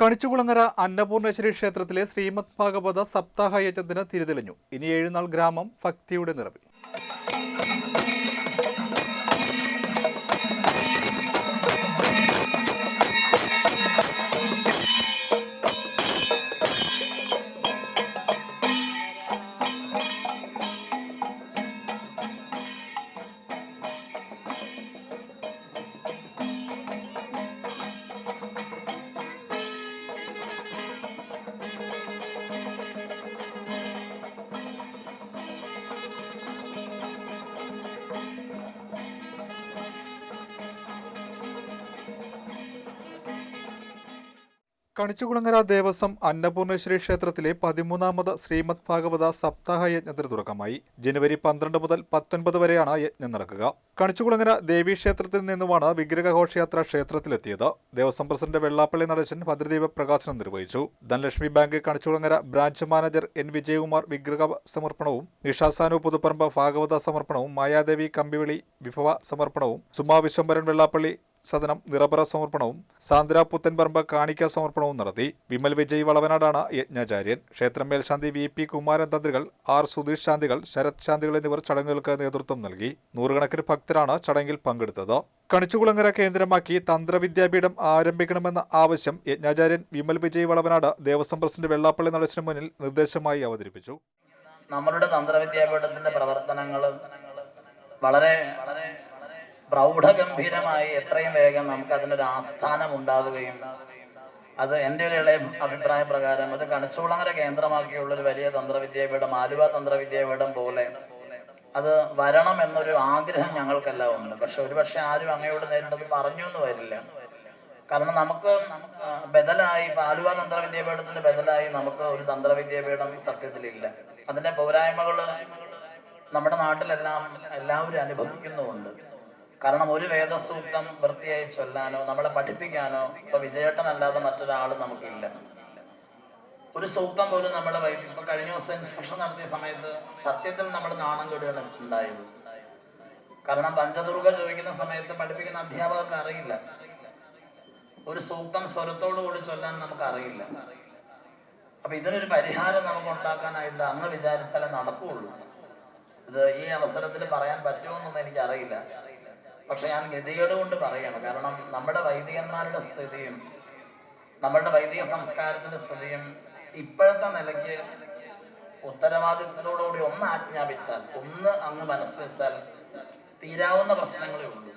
കണിച്ചുകുളങ്ങര അന്നപൂർണേശ്വരി ക്ഷേത്രത്തിലെ ശ്രീമദ് ഭാഗവത സപ്താഹ യജ്ഞത്തിന് തിരിതെളിഞ്ഞു ഇനി ഏഴുനാൾ ഗ്രാമം ഭക്തിയുടെ നിറവിൽ. കണിച്ചുകുളങ്ങര ദേവസ്വം അന്നപൂർണേശ്വരി ക്ഷേത്രത്തിലെ പതിമൂന്നാമത് ശ്രീമദ് ഭാഗവത സപ്താഹ യജ്ഞത്തിന് തുടക്കമായി. ജനുവരി പന്ത്രണ്ട് മുതൽ പത്തൊൻപത് വരെയാണ് യജ്ഞം നടക്കുക. കണിച്ചുകുളങ്ങര ദേവീക്ഷേത്രത്തിൽ നിന്നുമാണ് വിഗ്രഹഘോഷയാത്ര ക്ഷേത്രത്തിലെത്തിയത്. ദേവസ്വം പ്രസിഡന്റ് വെള്ളാപ്പള്ളി നടേശൻ ഭദ്രദീപ പ്രകാശനം നിർവഹിച്ചു. Dhanlaxmi bank Kanichukulangara branch manager N Vijayakumar വിഗ്രഹ സമർപ്പണവും നിഷാസാനു പുതുപ്പറമ്പ് ഭാഗവത സമർപ്പണവും മായാദേവി കമ്പിവിളി വിഭവ സമർപ്പണവും സുമാ വിശ്വംഭരൻ വെള്ളാപ്പള്ളി സദനം നിറപറ സമർപ്പണവും സാന്ദ്ര പുത്തൻപറമ്പ് കാണിക്ക സമർപ്പണവും നടത്തി വിമൽ വിജയ് വളവനാടാണ് യജ്ഞാചാര്യൻ. ക്ഷേത്രം മേൽശാന്തി വി പി കുമാരൻ തന്ത്രികൾ ആർ സുധീഷ് ശാന്തികൾ ശരത് ശാന്തികൾ എന്നിവർ ചടങ്ങുകൾക്ക് നേതൃത്വം നൽകി നൂറുകണക്കിന് ഭക്തരാണ് ചടങ്ങിൽ പങ്കെടുത്തത്. കണിച്ചുകുളങ്ങര കേന്ദ്രമാക്കി തന്ത്രവിദ്യാപീഠം ആരംഭിക്കണമെന്ന ആവശ്യം യജ്ഞാചാര്യൻ വിമൽ വിജയ് വളവനാട് ദേവസ്വം പ്രസിഡന്റ് വെള്ളാപ്പള്ളി നടേശന് മുന്നിൽ നിർദ്ദേശമായി അവതരിപ്പിച്ചു. നമ്മളുടെ തന്ത്രവിദ്യാപീഠത്തിന്റെ പ്രവർത്തനങ്ങൾ വളരെ പ്രൗഢഗംഭീരമായി എത്രയും വേഗം നമുക്ക് അതിനൊരു ആസ്ഥാനം ഉണ്ടാവുകയും അത് എന്റെ ഒരു ഇളയ അഭിപ്രായ പ്രകാരം അത് കണിച്ചുകുളങ്ങര കേന്ദ്രമാക്കിയുള്ള ഒരു വലിയ തന്ത്രവിദ്യാപീഠം ആലുവ തന്ത്രവിദ്യാപീഠം പോലെ അത് വരണം എന്നൊരു ആഗ്രഹം ഞങ്ങൾക്കെല്ലാം ഉണ്ട്. പക്ഷെ ഒരുപക്ഷെ ആരും അങ്ങയോട് നേരിട്ടത് പറഞ്ഞു എന്ന് വരില്ല. കാരണം നമുക്ക് ബദലായി ആലുവ തന്ത്രവിദ്യാപീഠത്തിന്റെ ബദലായി നമുക്ക് ഒരു തന്ത്രവിദ്യാപീഠം സത്യത്തിലില്ല. അതിന്റെ പോരായ്മകൾ നമ്മുടെ നാട്ടിലെല്ലാം എല്ലാവരും അനുഭവിക്കുന്നുമുണ്ട്. കാരണം ഒരു വേദസൂക്തം വൃത്തിയായി ചൊല്ലാനോ നമ്മളെ പഠിപ്പിക്കാനോ ഇപ്പൊ വിജയേട്ടനല്ലാതെ മറ്റൊരാൾ നമുക്കില്ല. ഒരു സൂക്തം പോലും നമ്മളെ വൈദ്യം ഇപ്പൊ കഴിഞ്ഞ ദിവസം ഇൻസ്പെക്ഷൻ നടത്തിയ സമയത്ത് സത്യത്തിൽ നമ്മൾ നാണം കെടുകയാണ് ഉണ്ടായത്. കാരണം പഞ്ചദുർഗ ചോദിക്കുന്ന സമയത്ത് പഠിപ്പിക്കുന്ന അധ്യാപകർക്ക് അറിയില്ല. ഒരു സൂക്തം സ്വരത്തോടു കൂടി ചൊല്ലാൻ നമുക്ക് അറിയില്ല. അപ്പൊ ഇതിനൊരു പരിഹാരം നമുക്ക് ഉണ്ടാക്കാനായിട്ട് അന്ന് വിചാരിച്ചാലേ നടക്കുകയുള്ളൂ ഇത് ഈ അവസരത്തിൽ പറയാൻ പറ്റുമോ എന്നൊന്നും എനിക്കറിയില്ല. പക്ഷെ ഞാൻ ഗതികേട് കൊണ്ട് പറയണം. കാരണം നമ്മുടെ വൈദികന്മാരുടെ സ്ഥിതിയും നമ്മുടെ വൈദിക സംസ്കാരത്തിന്റെ സ്ഥിതിയും ഇപ്പോഴത്തെ നിലയ്ക്ക് ഉത്തരവാദിത്വത്തോടുകൂടി ഒന്ന് ആജ്ഞാപിച്ചാൽ ഒന്ന് അങ്ങ് മനസ്സ് വെച്ചാൽ തീരാവുന്ന പ്രശ്നങ്ങളേ ഉള്ളൂ.